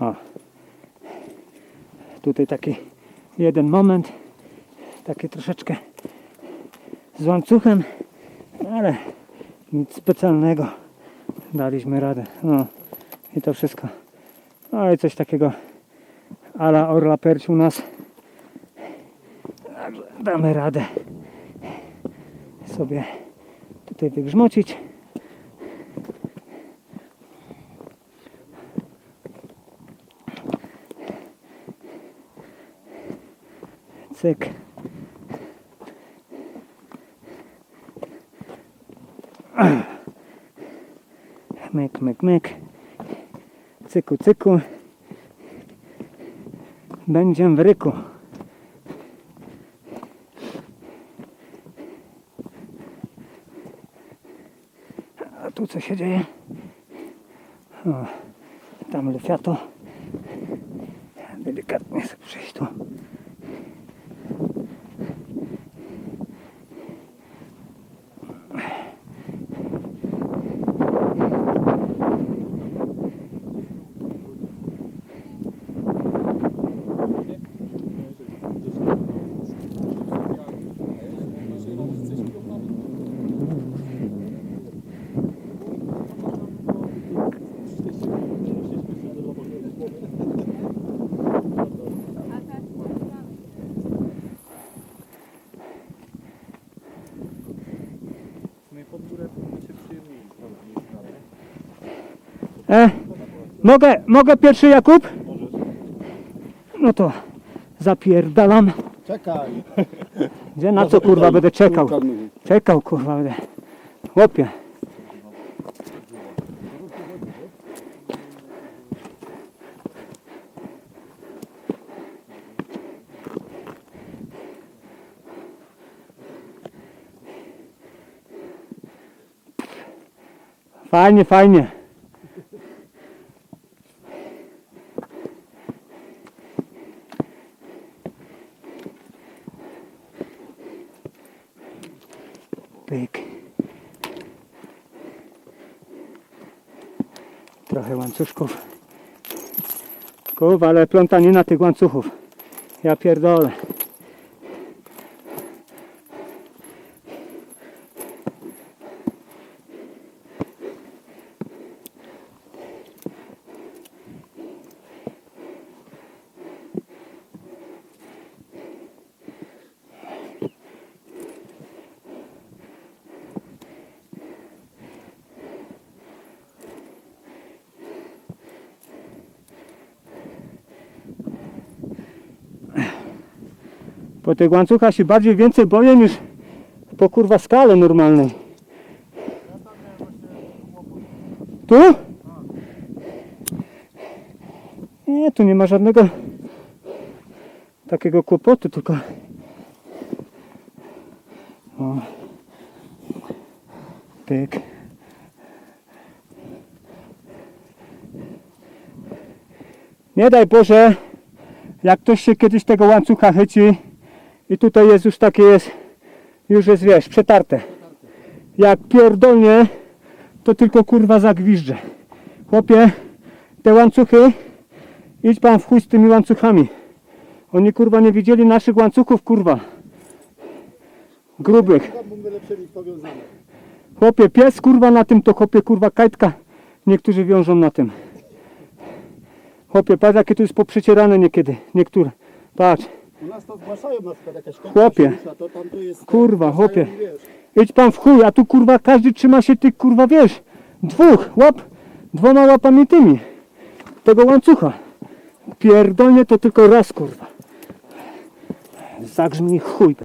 O. Tutaj taki jeden moment, taki troszeczkę z łańcuchem, ale nic specjalnego. Daliśmy radę. No i to wszystko. No i coś takiego ala Orla Perć u nas. Damy radę sobie tutaj wygrzmocić. Cyk. Myk, myk, myk. Cyku, cyku. Będzie w ryku. A tu co się dzieje? O, tam lefiato. Delikatnie sobie przejść tu. E, mogę, mogę pierwszy Jakub? No to zapierdalam. Czekaj. Gdzie na co kurwa będę czekał? Czekał kurwa będę. Chłopie. Fajnie, fajnie. Pyk. Trochę łańcuszków. Kurwa, ale plątanina tych łańcuchów. Ja pierdolę. Po tych łańcuchach się bardziej więcej boję niż po kurwa skale normalnej. Tu? Nie, tu nie ma żadnego takiego kłopotu, tylko o. Pyk. Nie daj Boże, jak ktoś się kiedyś tego łańcucha chyci i tutaj jest już takie jest, już jest wiesz, przetarte. Jak pierdolnie, to tylko kurwa zagwiżdżę. Chłopie, te łańcuchy, idź pan w chuj z tymi łańcuchami. Oni kurwa nie widzieli naszych łańcuchów kurwa. Grubych. Chłopie, pies kurwa na tym to chłopie kurwa kajtka. Niektórzy wiążą na tym. Chłopie, patrz jakie tu jest poprzecierane niekiedy. Niektóre. Patrz. U nas to zgłaszają na przykład jakaś Chłopie. to tam jest... Kurwa, chłopie. zgłaszają i wiesz. Idź pan w chuj, a tu kurwa każdy trzyma się tych kurwa wiesz. Dwóch, łap, dwoma łapami tymi. Tego łańcucha. Pierdolnie to tylko raz kurwa. Zagrzmi chuj.